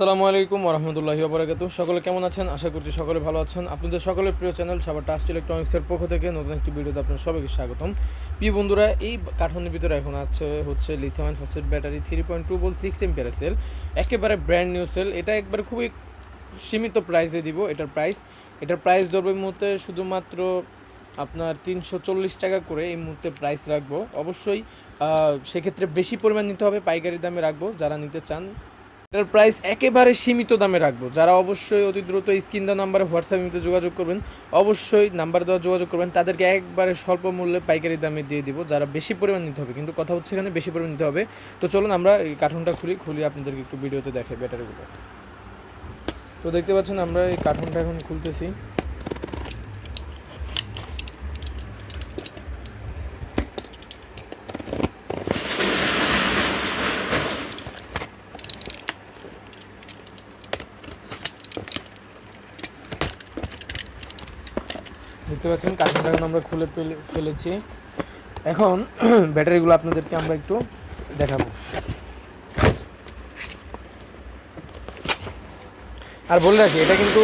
আসসালামু আলাইকুম রহমতুল্লাহি ওবরাকাতু সকলে কেমন আছেন? আশা করছি সকলে ভালো আছেন। আপনাদের সকলের প্রিয় চ্যানেল সাবার টাস্ট ইলেকট্রনিক্সের পক্ষ থেকে নতুন একটি ভিডিওতে আপনার সবাইকে স্বাগতম। প্রিয় বন্ধুরা, এই কার্টনের ভিতরে এখন আছে হচ্ছে lithium phosphate battery three point two বল সিক্স এম্পিয়ার সেল একেবারে ব্র্যান্ড নিউ সেল এটা একবার খুবই সীমিত প্রাইসে দিব এটার প্রাইস এটার প্রাইস ধরবে মুহূর্তে শুধুমাত্র আপনার তিনশো চল্লিশ টাকা করে এই মুহূর্তে প্রাইস রাখব। অবশ্যই সেক্ষেত্রে বেশি পরিমাণ নিতে হবে, পাইকারি দামে রাখব। যারা নিতে চান এটার প্রাইস একেবারে সীমিত দামে রাখব। যারা অবশ্যই অতি দ্রুত স্ক্রিন দেওয়া নাম্বারে হোয়াটসঅ্যাপ নিতে যোগাযোগ করবেন, অবশ্যই নাম্বার দেওয়া যোগাযোগ করবেন, তাদেরকে একবারে স্বল্প মূল্যে পাইকারি দামে দিয়ে দিব। যারা বেশি পরিমাণ নিতে হবে, কিন্তু কথা হচ্ছে এখানে বেশি পরিমাণ নিতে হবে। তো চলুন আমরা এই কার্টুনটা খুলি খুলি আপনাদেরকে একটু ভিডিওতে দেখাই, ব্যাটারিগুলো। তো দেখতে পাচ্ছেন আমরা এই কার্টুনটা এখন খুলতেছি। দেখতে পাচ্ছেন কার্টুনটা এখন আমরা খুলে ফেলে- ফেলেছি। এখন ব্যাটারিগুলো আপনাদেরকে আমরা একটু দেখাবো। আর বলে রাখি, এটা কিন্তু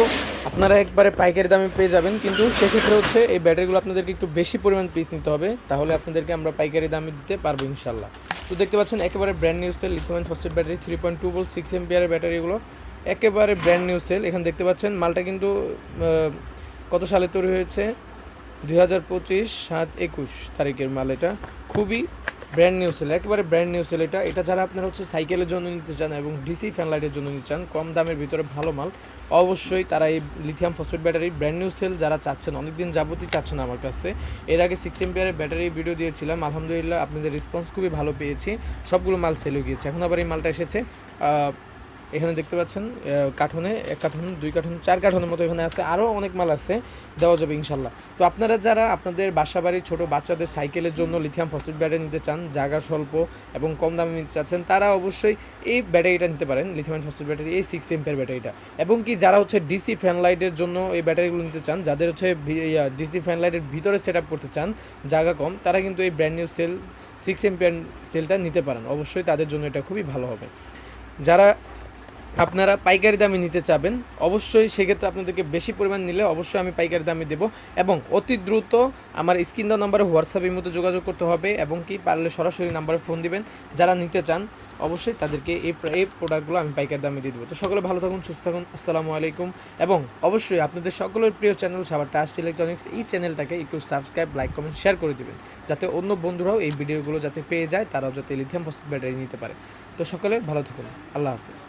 আপনারা একবারে পাইকারি দামে পেয়ে যাবেন, কিন্তু সেক্ষেত্রে হচ্ছে এই ব্যাটারিগুলো আপনাদেরকে একটু বেশি পরিমাণ পিস নিতে হবে, তাহলে আপনাদেরকে আমরা পাইকারি দামে দিতে পারব ইনশাল্লাহ তো দেখতে পাচ্ছেন, একেবারে brand new cell lithium phosphate battery three point two volt six এমপিয়ারের ব্যাটারিগুলো একেবারে ব্র্যান্ড নিউ সেল এখানে দেখতে পাচ্ছেন, মালটা কিন্তু কত সালে তৈরি হয়েছে? দুই হাজার পঁচিশ, সাত, একুশ তারিখের মাল এটা। খুবই ব্র্যান্ড নিউ সেল একেবারে ব্র্যান্ড নিউ সেল এটা। এটা যারা আপনারা হচ্ছে সাইকেলের জন্য নিতে চান এবং ডিসি ফ্যান লাইটের জন্য নিতে চান, কম দামের ভিতরে ভালো মাল, অবশ্যই তারা এই lithium phosphate battery brand new cell যারা চাচ্ছেন, অনেকদিন যাবতই চাচ্ছেন আমার কাছে। এর আগে সিক্স এম্পিয়ারের ব্যাটারি ভিডিও দিয়েছিলাম, আলহামদুলিল্লাহ আপনাদের রেসপন্স খুবই ভালো পেয়েছি। সবগুলো মাল সেল হয়ে গিয়েছে। এখন আবার এই মালটা এসেছে এখানে দেখতে পাচ্ছেন কার্টুনে এক কার্টুন দুই কার্টুন চার কার্টুনের মতো এখানে আছে। আরও অনেক মাল আছে, দেওয়া যাবে ইনশাল্লাহ। তো আপনারা যারা আপনাদের বাসা বাড়ির ছোটো বাচ্চাদের সাইকেলের জন্য লিথিয়াম ফসফেট ব্যাটারি নিতে চান, জায়গা স্বল্প এবং কম দামে নিতে চাচ্ছেন, তারা অবশ্যই এই ব্যাটারিটা নিতে পারেন লিথিয়াম ফসফেট ব্যাটারি এই সিক্স এম্পের ব্যাটারিটা এবং কি যারা হচ্ছে ডিসি ফ্যান লাইটের জন্য এই ব্যাটারিগুলো নিতে চান, যাদের হচ্ছে ডিসি ফ্যান লাইটের ভিতরে সেট করতে চান, জায়গা কম, তারা কিন্তু এই brand new cell six ampere সেলটা নিতে পারেন। অবশ্যই তাদের জন্য এটা খুবই ভালো হবে। যারা আপনারা পাইকারি দামে নিতে চাবেন, অবশ্যই সেক্ষেত্রে আপনাদেরকে বেশি পরিমাণ নিলে অবশ্যই আমি পাইকারি দামে দেবো এবং অতি দ্রুত আমার স্ক্রিন দেওয়া নাম্বারে হোয়াটসঅ্যাপের মতো যোগাযোগ করতে হবে এবং কি পারলে সরাসরি নাম্বারে ফোন দিবেন। যারা নিতে চান, অবশ্যই তাদেরকে এই এই প্রোডাক্টগুলো আমি পাইকারি দামে দিয়ে দেবো। তো সকলে ভালো থাকুন, সুস্থ থাকুন, আসসালামু আলাইকুম এবং অবশ্যই আপনাদের সকলের প্রিয় চ্যানেল সাবার টাস্ট ইলেকট্রনিক্স, এই চ্যানেলটাকে একটু সাবস্ক্রাইব, লাইক, কমেন্ট, শেয়ার করে দেবেন যাতে অন্য বন্ধুরাও এই ভিডিওগুলো যাতে পেয়ে যায়, তারাও যাতে লিথিয়াম ফসফেট ব্যাটারি নিতে পারে। তো সকলে ভালো থাকুন, আল্লাহ হাফিজ।